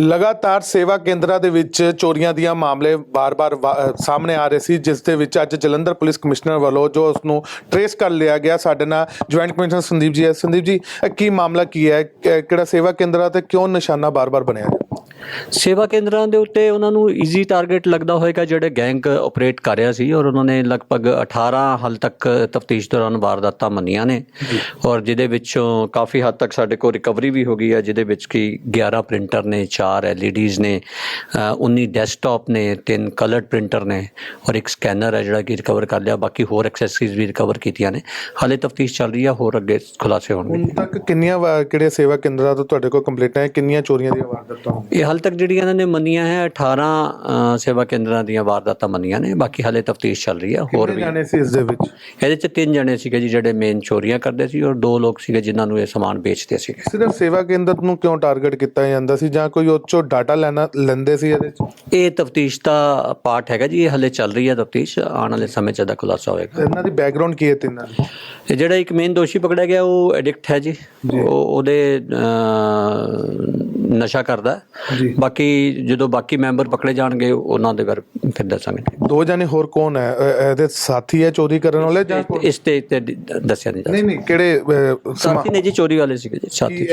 ਲਗਾਤਾਰ ਸੇਵਾ ਕੇਂਦਰਾਂ ਦੇ ਵਿੱਚ ਚੋਰੀਆਂ ਦੀਆਂ ਮਾਮਲੇ ਬਾਰ-ਬਾਰ ਵਾ- ਸਾਹਮਣੇ ਆ ਰਹੇ ਸੀ, ਜਿਸ ਦੇ ਵਿੱਚ ਅੱਜ ਜਲੰਧਰ ਪੁਲਿਸ ਕਮਿਸ਼ਨਰ ਵੱਲੋਂ ਜੋ ਉਸ ਨੂੰ ਟਰੇਸ ਕਰ ਲਿਆ ਗਿਆ, ਸਾਡੇ ਨਾਲ ਜੁਆਇੰਟ ਕਮਿਸ਼ਨਰ ਸੰਦੀਪ ਜੀ ਹੈ। ਸੰਦੀਪ ਜੀ ਕੀ ਮਾਮਲਾ ਕੀ ਹੈ? ਕਿਹੜਾ ਸੇਵਾ ਕੇਂਦਰਾਂ ਤੇ ਕਿਉਂ ਨਿਸ਼ਾਨਾ ਬਾਰ-ਬਾਰ ਬਣਿਆ? ਹੈ ਸੇਵਾ ਕੇਂਦਰਾਂ ਦੇ ਉੱਤੇ ਉਹਨਾਂ ਨੂੰ ਈਜ਼ੀ ਟਾਰਗੇਟ ਲੱਗਦਾ ਹੋਏਗਾ ਜਿਹੜੇ ਗੈਂਗ ਆਪਰੇਟ ਕਰ ਰਿਹਾ ਸੀ ਔਰ ਉਹਨਾਂ ਨੇ ਲਗਭਗ 18 ਹਾਲ ਤੱਕ ਤਫਤੀਸ਼ ਦੌਰਾਨ ਵਾਰਦਾਤਾਂ ਮੰਨੀਆਂ ਨੇ ਔਰ ਜਿਹਦੇ ਵਿੱਚੋਂ ਕਾਫੀ ਹੱਦ ਤੱਕ ਸਾਡੇ ਕੋਲ ਰਿਕਵਰੀ ਵੀ ਹੋ ਗਈ ਹੈ ਜਿਹਦੇ ਵਿੱਚ ਕਿ 11 ਪ੍ਰਿੰਟਰ ਨੇ 4 ਐਲਈਡੀਜ਼ ਨੇ ਅ, 19 ਡੈਸਕਟਾਪ ਨੇ 3 ਕਲਰਡ ਪ੍ਰਿੰਟਰ ਨੇ ਔਰ ਇੱਕ ਸਕੈਨਰ ਹੈ ਜਿਹੜਾ ਕਿ ਰਿਕਵਰ ਕਰ ਲਿਆ ਬਾਕੀ ਹੋਰ ਐਕਸੈਸਰੀਜ਼ ਵੀ ਰਿਕਵਰ ਕੀਤੀਆਂ ਨੇ। ਹਾਲੇ ਤਫਤੀਸ਼ ਚੱਲ ਰਹੀ ਹੈ ਹੋਰ ਅੱਗੇ ਖੁਲਾਸੇ ਹੋਣਗੇ। ਹੁਣ ਤੱਕ ਕਿੰਨੀਆਂ ਕਿਹੜੇ ਸੇਵਾ ਕੇਂਦਰਾਂ ਤੋਂ ਤੁਹਾਡੇ ਕੋਲ ਕੰਪਲੀਟਾਂ ਹੈ ਕਿੰਨੀਆਂ ਚੋਰੀਆਂ ਦੀਆਂ ਵਾਰਦਾਤਾਂ ਹੋਈਆਂ? ਹਾਲ ਤੱਕ ਜਿਹੜੀਆਂ ਇਹਨਾਂ ਨੇ ਮੰਨੀਆਂ ਹੈ 18 ਅ, ਸੇਵਾ ਕੇਂਦਰਾਂ ਦੀਆਂ ਵਾਰਦਾਤਾਂ ਮੰਨੀਆਂ ਨੇ ਬਾਕੀ ਹਾਲੇ ਤਫਤੀਸ਼ ਚੱਲ ਰਹੀ ਹੈ ਹੋਰ ਵੀ ਜਾਣੇ ਸੀ ਇਸ ਦੇ ਵਿੱਚ? ਇਹਦੇ ਚ ਤਿੰਨ ਜਣੇ ਸੀਗੇ ਜੀ ਜਿਹੜੇ ਮੇਨ ਚੋਰੀਆਂ ਕਰਦੇ ਸੀ ਔਰ ਦੋ ਲੋਕ ਸੀਗੇ ਜਿਨ੍ਹਾਂ ਨੂੰ ਇਹ ਸਮਾਨ ਵੇਚਦੇ ਸੀਗੇ। ਸਿਰਫ ਸੇਵਾ ਕੇਂਦਰ ਨੂੰ ਕਿਉਂ ਟਾਰਗੇਟ ਕੀਤਾ ਜਾਂਦਾ ਸੀ ਜਾਂ ਕੋਈ ਉਹ 'ਚੋਂ ਡਾਟਾ ਲੈਣਾ ਲੈਂਦੇ ਸੀ ਇਹਦੇ 'ਚ? ਇਹ ਤਫਤੀਸ਼ ਦਾ ਪਾਰਟ ਹੈਗਾ ਜੀ ਇਹ ਹਲੇ ਚੱਲ ਰਹੀ ਹੈ ਤਫਤੀਸ਼ ਆਉਣ ਵਾਲੇ ਸਮੇਂ ਚ ਇਹਦਾ ਖੁਲਾਸਾ ਹੋਏਗਾ। ਇਹਨਾਂ ਦੀ ਬੈਕਗ੍ਰਾਉਂਡ ਕੀ ਹੈ ਤਿੰਨਾਂ ਦੀ? ਇਹ ਜਿਹੜਾ ਇੱਕ ਮੇਨ ਦੋਸ਼ੀ ਪਕੜਿਆ ਗਿਆ ਉਹ ਐਡਿਕਟ ਹੈ ਜੀ। ਉਹ ਉਹਦੇ ਨਸ਼ਾ ਕਰਦਾ। ਜੀ। ਬਾਕੀ ਜਦੋਂ ਬਾਕੀ ਮੈਂਬਰ ਪਕੜੇ ਜਾਣਗੇ ਉਹਨਾਂ ਦੇ ਬਾਰੇ ਫਿਰ ਦੱਸਾਂਗੇ। ਦੋ ਜਾਣੇ ਹੋਰ ਕੌਣ ਹੈ? ਅ, ਇਹਦੇ ਸਾਥੀ ਹੈ ਚੋਰੀ ਕਰਨ ਵਾਲੇ ਜਾਂ ਇਸ- ਤੇ ਤੇ ਦੱਸਿਆ ਨਹੀਂ ਜਾ ਨਹੀਂ ਨਹੀਂ ਕਿਹੜੇ ਅ, ਸਮਾ- ਸਾਥੀ ਨੇ ਜੀ ਚੋਰੀ ਵਾਲੇ ਸੀਗੇ ਜੀ ਸਾਥੀ ਕੀ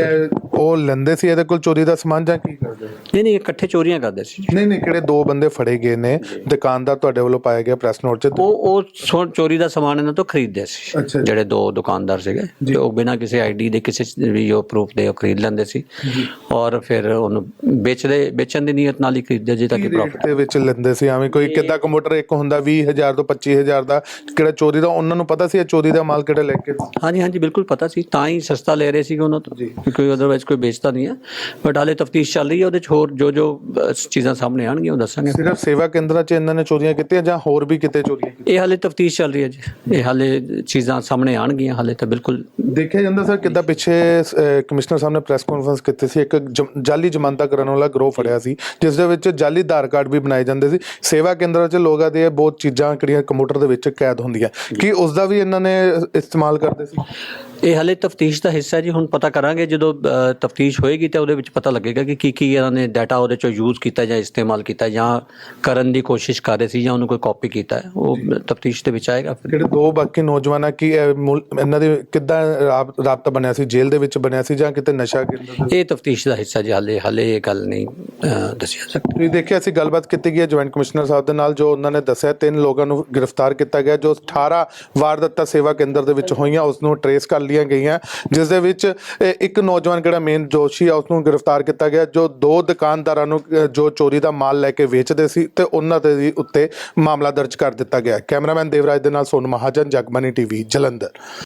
ਉਹ ਲੈਂਦੇ ਸੀ ਇਹਦੇ ਕੋਲ ਚੋਰੀ ਦਾ ਸਮਾਨ ਜਾਂ ਕੀ ਕਰਦੇ ਨਹੀਂ ਨਹੀਂ ਇਕੱਠੇ ਚੋਰੀਆਂ ਕਰਦੇ ਸੀ। ਨਹੀਂ ਨਹੀਂ ਕਿਹੜੇ ਦੋ ਬੰਦੇ ਫੜੇ ਗਏ ਨੇ ਦੁਕਾਨਦਾਰ ਤੁਹਾਡੇ ਵੱਲੋਂ ਪਾਇਆ ਗਿਆ ਪ੍ਰੈਸ ਨੋਟ 'ਚ? ਉਹ ਉਹ ਸੋ- ਚੋਰੀ ਦਾ ਸਮਾਨ ਇਹਨਾਂ ਤੋਂ ਖਰੀਦਦੇ ਸੀ। ਅੱਛਾ ਜੀ। ਜਿਹੜੇ ਦੋ ਦੁਕਾਨਦਾਰ ਸੀਗੇ ਤੇ ਉਹ ਬਿਨਾਂ ਕਿਸੇ ਆਈਡੀ ਦੇ ਕਿਸੇ ਵੀ ਉਹ ਪ੍ਰੂਫ ਦੇ ਉਹ ਖਰੀਦ ਲੈਂਦੇ ਸੀ। ਔਰ ਫਿਰ ਉਹਨੂੰ ਵੇਚਦੇ ਵੇਚਣ ਦੀ ਨੀਅਤ ਨਾਲ ਹੀ ਖਰੀਦਦੇ ਜੀ ਤਾਂ ਕਿ ਪ੍ਰੋਫਿਟ ਰੇਟ ਦੇ ਵਿੱਚ ਲੈਂਦੇ ਸੀ? ਐਵੇਂ ਕੋਈ ਕਿੱਦਾਂ ਕੰਪਿਊਟਰ ਇੱਕ ਹੁੰਦਾ 20000 ਤੋਂ 25000 ਦਾ ਕਿਹੜਾ ਚੋਰੀ ਦਾ ਉਹਨਾਂ ਨੂੰ ਪਤਾ ਸੀ ਇਹ ਚੋਰੀ ਦਾ ਮਾਲ ਕਿਹੜਾ ਲੈ ਕੇ? ਹਾਂਜੀ ਹਾਂਜੀ ਬਿਲਕੁਲ ਪਤਾ ਸੀ ਤਾਂ ਹੀ ਸਸਤਾ ਲੈ ਰਹੇ ਸੀਗੇ ਉਹਨਾਂ ਤੋਂ। ਕੋਈ ਅਦਰਵਾਈਜ਼ ਕੋਈ ਵੇਚਦਾ ਨਹੀਂ ਹੈ ਬਟ ਹਾਲੇ ਤਫਤੀਸ਼ ਚੱਲ ਰਹੀ ਹੈ ਉਹਦੇ ਚ ਹੋਰ ਜੋ ਜੋ ਅ, ਚੀਜ਼ਾਂ ਸਾਹਮਣੇ ਆਣਗੀਆਂ ਉਹ ਦੱਸਾਂਗੇ ਸਿਰਫ ਸੇਵਾ ਕੇਂਦਰਾਂ 'ਚ ਇਹਨਾਂ ਨੇ ਚੋਰੀਆਂ ਕੀਤੀਆਂ ਜਾਂ ਹੋਰ ਵੀ ਕਿਤੇ ਚੋਰੀਆਂ ਕੀਤੀਆਂ? ਇਹ ਹਾਲੇ ਤਫਤੀਸ਼ ਚੱਲ ਰਹੀ ਹੈ ਜੀ। ਇਹ ਹਾਲੇ ਚੀਜ਼ਾਂ ਸਾਹਮਣੇ ਆਣਗੀਆਂ ਹਾਲੇ ਤਾਂ ਬਿਲਕੁਲ। ਦੇਖਿਆ ਜਾਂਦਾ ਸਰ ਕਿੱਦਾਂ ਪਿੱਛੇ ਅਹ, ਕਮਿਸ਼ਨਰ ਸਾਹਿਬ ਨੇ ਪ੍ਰੈਸ ਕਾਨਫਰੰਸ ਕੀਤੀ ਸੀ ਇੱਕ ਜਮ- ਜਾਲੀ ਜ਼ਮਾਨਤਾਂ ਕਰਨ ਵਾਲਾ ਗਰੋਹ ਫੜਿਆ ਸੀ ਜਿਸ ਦੇ ਵਿੱਚ ਜਾਲੀ ਆਧਾਰ ਕਾਰਡ ਵੀ ਬਣਾਏ ਜਾਂਦੇ ਸੀ। ਸੇਵਾ ਕੇਂਦਰਾਂ 'ਚ ਲੋਕਾਂ ਦੇ ਬਹੁਤ ਚੀਜ਼ਾਂ ਕਿਹੜੀਆਂ ਕੰਪਿਊਟਰ ਦੇ ਵਿੱਚ ਕੈਦ ਹੁੰਦੀਆਂ। ਕੀ ਉਸ ਦਾ ਵੀ ਇਹਨਾਂ ਨੇ ਇਸਤੇਮਾਲ ਕਰਦੇ ਸੀ? ਇਹ ਹਲੇ ਤਫਤੀਸ਼ ਦਾ ਹਿੱਸਾ ਜੀ ਹੁਣ ਪਤਾ ਕਰਾਂਗੇ। ਜਦੋਂ ਤਫਤੀਸ਼ ਹੋਏਗੀ ਤਾਂ ਉਹਦੇ ਵਿੱਚ ਪਤਾ ਲੱਗੇਗਾ ਕਿ ਕੀ ਕੀ ਇਹਨਾਂ ਨੇ ਡਾਟਾ ਉਹਦੇ ਚੋਂ ਯੂਜ਼ ਕੀਤਾ ਜਾਂ ਇਸਤੇਮਾਲ ਕੀਤਾ ਜਾਂ ਕਰਨ ਦੀ ਕੋਸ਼ਿਸ਼ ਕਰ ਰਹੇ ਸੀ ਜਾਂ ਉਹਨੂੰ ਕੋਈ ਕਾਪੀ ਕੀਤਾ ਹੈ। ਉਹ ਤਫਤੀਸ਼ ਦੇ ਵਿੱਚ ਆਏਗਾ ਫਿਰ। ਜਿਹੜੇ ਦੋ ਬਾਕੀ ਨੌਜਵਾਨਾਂ ਕੀ ਇਹਨਾਂ ਦੇ ਕਿੱਦਾਂ ਰਾਬ- ਰਾਬਤਾ ਬਣਿਆ ਸੀ? ਜੇਲ੍ਹ ਦੇ ਵਿੱਚ ਬਣਿਆ ਸੀ ਜਾਂ ਕਿਤੇ ਨਸ਼ਾ ਕੇਂਦਰ ਇਹ ਤਫਤੀਸ਼ ਦਾ ਹਿੱਸਾ ਜੀ ਹਲੇ ਹਲੇ ਇਹ ਗੱਲ ਨਹੀਂ। ਦੱਸਿਆ ਦੱਸੀ ਤੁਸੀਂ ਦੇਖਿਆ ਸੀ ਗੱਲਬਾਤ ਕੀਤੀ ਗਈ ਹੈ ਜੁਆਇੰਟ ਕਮਿਸ਼ਨਰ ਸਾਹਿਬ ਦੇ ਨਾਲ, ਜੋ ਉਹਨਾਂ ਨੇ ਦੱਸਿਆ, ਤਿੰਨ ਲੋਕਾਂ ਨੂੰ ਗ੍ਰਿਫਤਾਰ ਕੀਤਾ ਗਿਆ, ਜੋ 18 ਵਾਰਦਾਤਾਂ ਸੇਵਾ ਕੇਂਦਰ ਦੇ ਵਿੱਚ ਹੋਈਆਂ, ਉਸ ਨੂੰ ਟਰੇਸ ਕਰ ਲਈਆਂ ਗਈਆਂ, ਜਿਸ ਦੇ ਵਿੱਚ, ਇਹ ਇੱਕ ਨੌਜਵਾਨ ਜਿਹੜਾ ਮੇਨ ਦੋਸ਼ੀ ਆ, ਉਸ ਨੂੰ ਗ੍ਰਿਫਤਾਰ ਕੀਤਾ ਗਿਆ, ਜੋ ਦੋ ਦੁਕਾਨਦਾਰਾਂ ਨੂੰ ਜੋ ਚੋਰੀ ਦਾ ਮਾਲ ਲੈ ਕੇ ਵੇਚਦੇ ਸੀ ਤੇ ਉਹਨਾਂ ਦੇ ਉੱਤੇ ਮਾਮਲਾ ਦਰਜ ਕਰ ਦਿੱਤਾ ਗਿਆ। ਕੈਮਰਾਮੈਨ ਦੇਵਰਾਜ ਦੇ ਨਾਲ ਸੋਨ ਮਹਾਜਨ ਜਗਬਾਨੀ ਟੀਵੀ, ਜਲੰਧਰ।